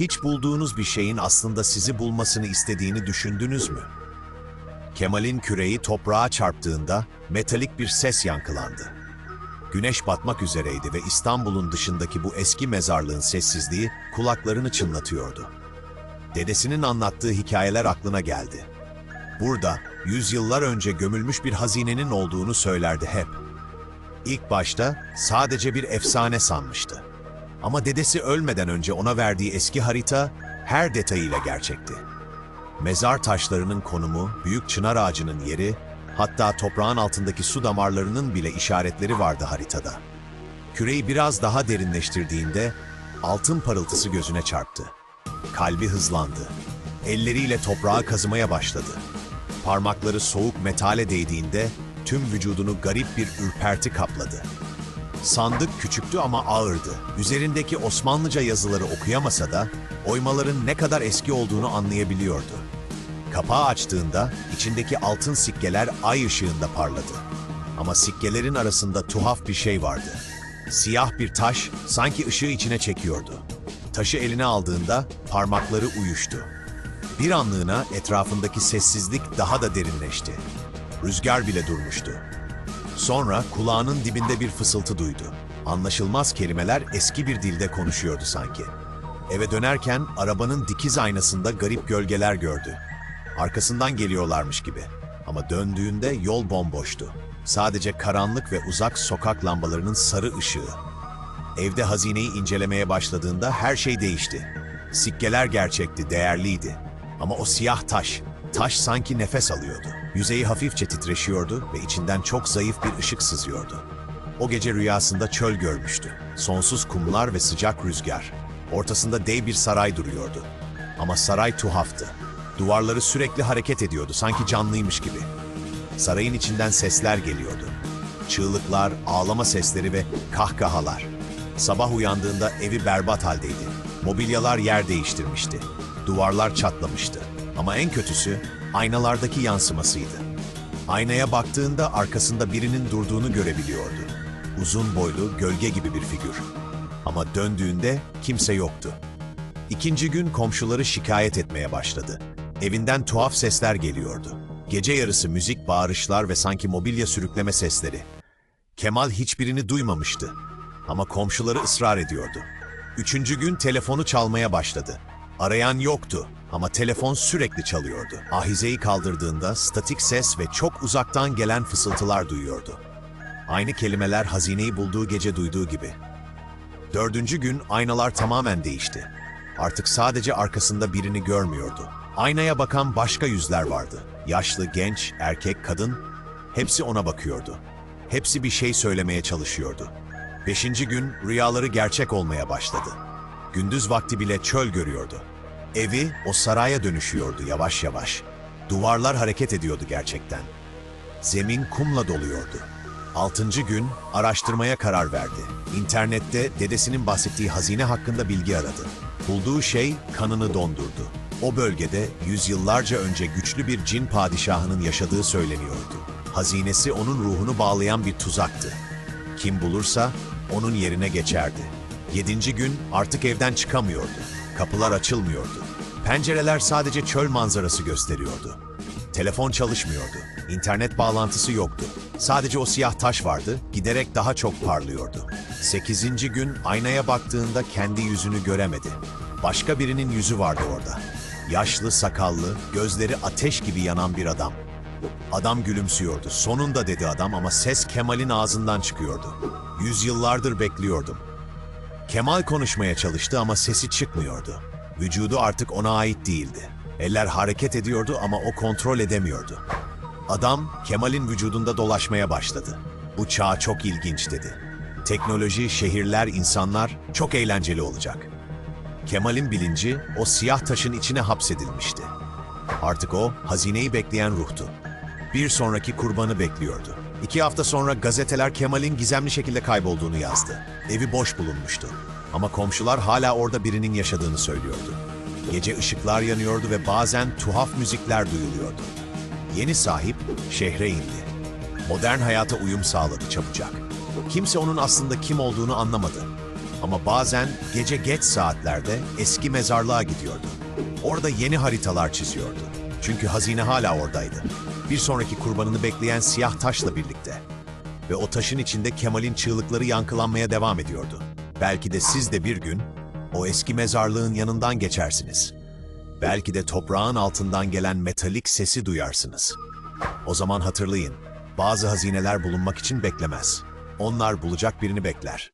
Hiç bulduğunuz bir şeyin aslında sizi bulmasını istediğini düşündünüz mü? Kemal'in küreği toprağa çarptığında metalik bir ses yankılandı. Güneş batmak üzereydi ve İstanbul'un dışındaki bu eski mezarlığın sessizliği kulaklarını çınlatıyordu. Dedesinin anlattığı hikayeler aklına geldi. Burada yüzyıllar önce gömülmüş bir hazinenin olduğunu söylerdi hep. İlk başta sadece bir efsane sanmıştı. Ama dedesi ölmeden önce ona verdiği eski harita her detayıyla gerçekti. Mezar taşlarının konumu, büyük çınar ağacının yeri, hatta toprağın altındaki su damarlarının bile işaretleri vardı haritada. Küreyi biraz daha derinleştirdiğinde altın parıltısı gözüne çarptı. Kalbi hızlandı. Elleriyle toprağı kazımaya başladı. Parmakları soğuk metale değdiğinde tüm vücudunu garip bir ürperti kapladı. Sandık küçüktü ama ağırdı. Üzerindeki Osmanlıca yazıları okuyamasa da oymaların ne kadar eski olduğunu anlayabiliyordu. Kapağı açtığında içindeki altın sikkeler ay ışığında parladı. Ama sikkelerin arasında tuhaf bir şey vardı. Siyah bir taş sanki ışığı içine çekiyordu. Taşı eline aldığında parmakları uyuştu. Bir anlığına etrafındaki sessizlik daha da derinleşti. Rüzgar bile durmuştu. Sonra kulağının dibinde bir fısıltı duydu. Anlaşılmaz kelimeler eski bir dilde konuşuyordu sanki. Eve dönerken arabanın dikiz aynasında garip gölgeler gördü. Arkasından geliyorlarmış gibi. Ama döndüğünde yol bomboştu. Sadece karanlık ve uzak sokak lambalarının sarı ışığı. Evde hazineyi incelemeye başladığında her şey değişti. Sikkeler gerçekti, değerliydi. Ama o siyah taş, taş sanki nefes alıyordu. Yüzeyi hafifçe titreşiyordu ve içinden çok zayıf bir ışık sızıyordu. O gece rüyasında çöl görmüştü. Sonsuz kumlar ve sıcak rüzgar. Ortasında dev bir saray duruyordu. Ama saray tuhaftı. Duvarları sürekli hareket ediyordu, sanki canlıymış gibi. Sarayın içinden sesler geliyordu. Çığlıklar, ağlama sesleri ve kahkahalar. Sabah uyandığında evi berbat haldeydi. Mobilyalar yer değiştirmişti. Duvarlar çatlamıştı. Ama en kötüsü aynalardaki yansımasıydı. Aynaya baktığında arkasında birinin durduğunu görebiliyordu. Uzun boylu, gölge gibi bir figür. Ama döndüğünde kimse yoktu. İkinci gün komşuları şikayet etmeye başladı. Evinden tuhaf sesler geliyordu. Gece yarısı müzik, bağırışlar ve sanki mobilya sürükleme sesleri. Kemal hiçbirini duymamıştı. Ama komşuları ısrar ediyordu. Üçüncü gün telefonu çalmaya başladı. Arayan yoktu ama telefon sürekli çalıyordu. Ahizeyi kaldırdığında statik ses ve çok uzaktan gelen fısıltılar duyuyordu. Aynı kelimeler hazineyi bulduğu gece duyduğu gibi. Dördüncü gün aynalar tamamen değişti. Artık sadece arkasında birini görmüyordu. Aynaya bakan başka yüzler vardı. Yaşlı, genç, erkek, kadın. Hepsi ona bakıyordu. Hepsi bir şey söylemeye çalışıyordu. Beşinci gün rüyaları gerçek olmaya başladı. Gündüz vakti bile çöl görüyordu. Evi o saraya dönüşüyordu yavaş yavaş. Duvarlar hareket ediyordu gerçekten. Zemin kumla doluyordu. Altıncı gün araştırmaya karar verdi. İnternette dedesinin bahsettiği hazine hakkında bilgi aradı. Bulduğu şey kanını dondurdu. O bölgede yüzyıllarca önce güçlü bir cin padişahının yaşadığı söyleniyordu. Hazinesi onun ruhunu bağlayan bir tuzaktı. Kim bulursa onun yerine geçerdi. Yedinci gün artık evden çıkamıyordu. Kapılar açılmıyordu. Pencereler sadece çöl manzarası gösteriyordu. Telefon çalışmıyordu. İnternet bağlantısı yoktu. Sadece o siyah taş vardı, giderek daha çok parlıyordu. Sekizinci gün aynaya baktığında kendi yüzünü göremedi. Başka birinin yüzü vardı orada. Yaşlı, sakallı, gözleri ateş gibi yanan bir adam. Adam gülümsüyordu. Sonunda dedi adam ama ses Kemal'in ağzından çıkıyordu. Yüzyıllardır bekliyordum. Kemal konuşmaya çalıştı ama sesi çıkmıyordu. Vücudu artık ona ait değildi. Eller hareket ediyordu ama o kontrol edemiyordu. Adam Kemal'in vücudunda dolaşmaya başladı. Bu çağ çok ilginç dedi. Teknoloji, şehirler, insanlar çok eğlenceli olacak. Kemal'in bilinci o siyah taşın içine hapsedilmişti. Artık o hazineyi bekleyen ruhtu. Bir sonraki kurbanı bekliyordu. İki hafta sonra gazeteler Kemal'in gizemli şekilde kaybolduğunu yazdı. Evi boş bulunmuştu. Ama komşular hala orada birinin yaşadığını söylüyordu. Gece ışıklar yanıyordu ve bazen tuhaf müzikler duyuluyordu. Yeni sahip şehre indi. Modern hayata uyum sağladı çabucak. Kimse onun aslında kim olduğunu anlamadı. Ama bazen gece geç saatlerde eski mezarlığa gidiyordu. Orada yeni haritalar çiziyordu. Çünkü hazine hala oradaydı. Bir sonraki kurbanını bekleyen siyah taşla birlikte. Ve o taşın içinde Kemal'in çığlıkları yankılanmaya devam ediyordu. Belki de siz de bir gün o eski mezarlığın yanından geçersiniz. Belki de toprağın altından gelen metalik sesi duyarsınız. O zaman hatırlayın, bazı hazineler bulunmak için beklemez. Onlar bulacak birini bekler.